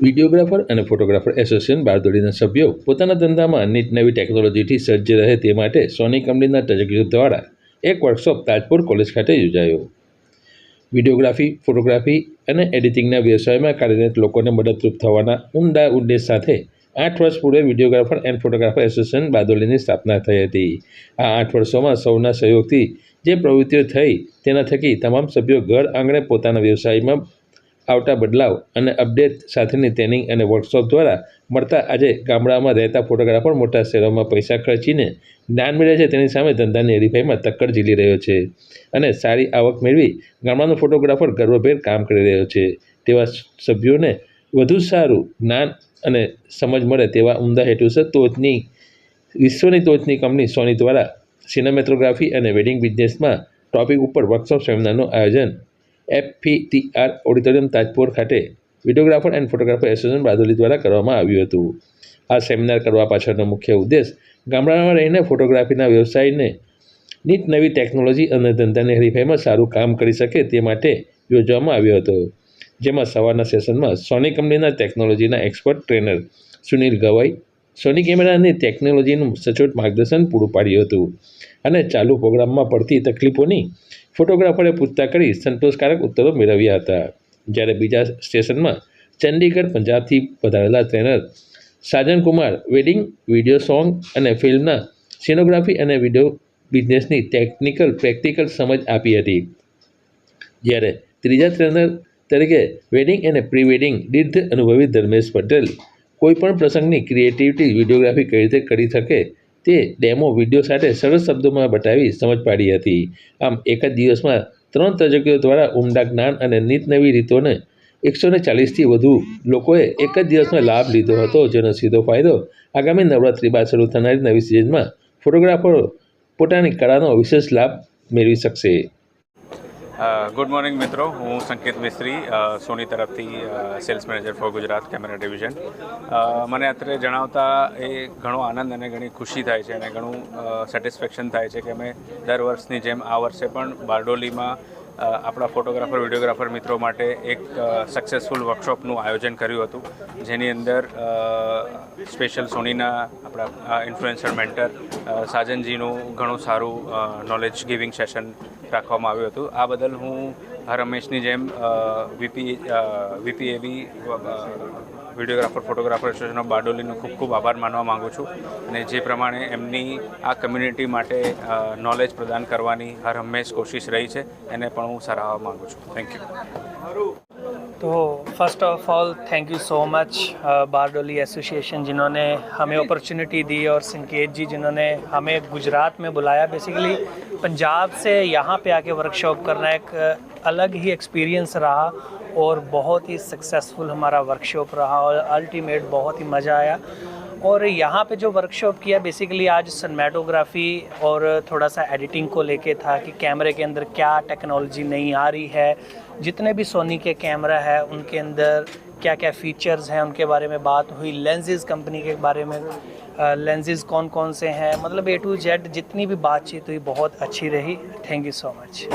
Videographer અને photographer association બારદોડીના સભ્યો પોતાના ધંધામાં નીટ નવી ટેકનોલોજીથી સજ્જ રહે તે માટે સોની કંપનીના તજજ્ઞો દ્વારા એક વર્કશોપ તાજપુર કોલેજ ખાતે યોજાયો. વિડીયોગ્રાફી, ફોટોગ્રાફી અને એડિટિંગના વ્યવસાયમાં કાર્યરત લોકોને મદદરૂપ થવાના ઉમદા ઉદ્દેશ સાથે આઠ વર્ષ પૂર્વે વિડીયોગ્રાફર એન્ડ ફોટોગ્રાફર એસોસિએશન બારદોલીની સ્થાપના થઈ હતી. આ આઠ વર્ષોમાં સૌના સહયોગથી જે પ્રવૃત્તિઓ થઈ તેના થકી તમામ સભ્યો ઘર આંગણે પોતાના વ્યવસાયમાં આવતા બદલાવ અને અપડેટ સાથેની ટ્રેનિંગ અને વર્કશોપ દ્વારા મળતા આજે ગામડામાં રહેતા ફોટોગ્રાફર મોટા શહેરોમાં પૈસા ખર્ચીને જ્ઞાન મેળવે છે. તેની સામે ધંધાની હરીફાઈમાં ટક્કર ઝીલી રહ્યો છે અને સારી આવક મેળવી ગામડાનો ફોટોગ્રાફર ગર્વભેર કામ કરી રહ્યો છે. તેવા સભ્યોને વધુ સારું જ્ઞાન અને સમજ મળે તેવા ઉમદા હેતુસર ટોચની વિશ્વની ટોચની કંપની સોની દ્વારા સિનેમેટોગ્રાફી અને વેડિંગ બિઝનેસમાં ટોપિક ઉપર વર્કશોપ સેમિનારનું આયોજન એફપીટીઆર ઓડિટોરિયમ તાજપુર ખાતે. Videographer and photographer association Bardoli દ્વારા કરવામાં આવ્યું હતું. આ સેમિનાર કરવા પાછળનો મુખ્ય ઉદ્દેશ ગામડામાં રહીને ફોટોગ્રાફીના વ્યવસાયને નીટ નવી ટેકનોલોજી અને ધંધાની હરીફાઈમાં સારું કામ કરી શકે તે માટે યોજવામાં આવ્યો હતો. જેમાં સવારના સેશનમાં સોની કંપનીના ટેકનોલોજીના expert trainer Sunil Gawai Sony કેમેરાની ટેકનોલોજીનું સચોટ માર્ગદર્શન પૂરું પાડ્યું હતું અને ચાલુ પ્રોગ્રામમાં પડતી તકલીફોની ફોટોગ્રાફરે પૂછતા કરી સંતોષકારક ઉત્તરો મેળવ્યા હતા. જ્યારે બીજા સ્ટેશનમાં ચંદીગઢ પંજાબથી પધારેલા trainer Sajan Kumar, wedding, video song અને ફિલ્મના સિનોગ્રાફી અને વીડિયો બિઝનેસની ટેકનિકલ પ્રેક્ટિકલ સમજ આપી હતી. જ્યારે ત્રીજા ટ્રેનર તરીકે વેડિંગ અને પ્રી વેડિંગ દીર્ઘ અનુભવી ધર્મેશ પટેલ કોઈપણ પ્રસંગની ક્રિએટિવિટી વિડીયોગ્રાફી કઈ રીતે કરી શકે તે ડેમો વીડિયો સાથે સરળ શબ્દોમાં બતાવી સમજ પાડી હતી. આમ, એક જ દિવસમાં ત્રણ તજજ્ઞો દ્વારા ઉમદા જ્ઞાન અને નીત નવી રીતોને એકસો ને ચાલીસથી વધુ લોકોએ એક જ દિવસમાં લાભ લીધો હતો, જેનો સીધો ફાયદો આગામી નવરાત્રિ બાદ શરૂ થનારી નવી સિઝનમાં ફોટોગ્રાફરો પોતાની કળાનો વિશેષ લાભ મેળવી શકશે. ગુડ મોર્નિંગ મિત્રો. હું સંકેત મિસ્ત્રી સોની તરફથી sales manager for Gujarat camera division મને અત્યારે જણાવતા એ ઘણો આનંદ અને ઘણી ખુશી થાય છે અને ઘણું સેટિસ્ફેક્શન થાય છે કે અમે દર વર્ષની જેમ આ વર્ષે પણ બારડોલીમાં આપણા ફોટોગ્રાફર, વિડીયોગ્રાફર મિત્રો માટે એક સક્સેસફુલ વર્કશોપનું આયોજન કર્યું હતું. જેની અંદર સ્પેશિયલ સોનીના આપણા ઇન્ફ્લુએન્સર મેન્ટર સાજનજીનું ઘણું સારું નોલેજ ગિવિંગ સેશન રાખવામાં આવ્યું હતું. આ બદલ હું હર હંમેશની જેમ વીપી વીપી એવી વિડીયોગ્રાફર ફોટોગ્રાફર એસોસિએશન ઓફ બારડોલીનો ખૂબ ખૂબ આભાર માનવા માગું છું અને જે પ્રમાણે એમની આ કમ્યુનિટી માટે નોલેજ પ્રદાન કરવાની હર હંમેશ કોશિશ રહી છે એને પણ હું સરાહવા માગું છું થેન્ક યુ तो first of all thank you so much Bardoli association जिन्होंने हमें अपॉर्चुनिटी दी और संकेत जी जिन्होंने हमें गुजरात में बुलाया बेसिकली पंजाब से यहाँ पे आके वर्कशॉप करना एक अलग ही एक्सपीरियंस रहा और बहुत ही सक्सेसफुल हमारा वर्कशॉप रहा और अल्टीमेट बहुत ही मज़ा आया। और यहाँ पे जो वर्कशॉप किया बेसिकली आज सनमेटोग्राफी और थोड़ा सा एडिटिंग को लेके था कि कैमरे के अंदर क्या टेक्नोलॉजी नहीं आ रही है, जितने भी सोनी के कैमरा है, उनके अंदर क्या क्या फीचर्स हैं, उनके बारे में बात हुई लेंजेज़ कंपनी के बारे में लेंजेज़ कौन कौन से हैं मतलब ए टू जेड जितनी भी बातचीत हुई, बहुत अच्छी रही। Thank you so much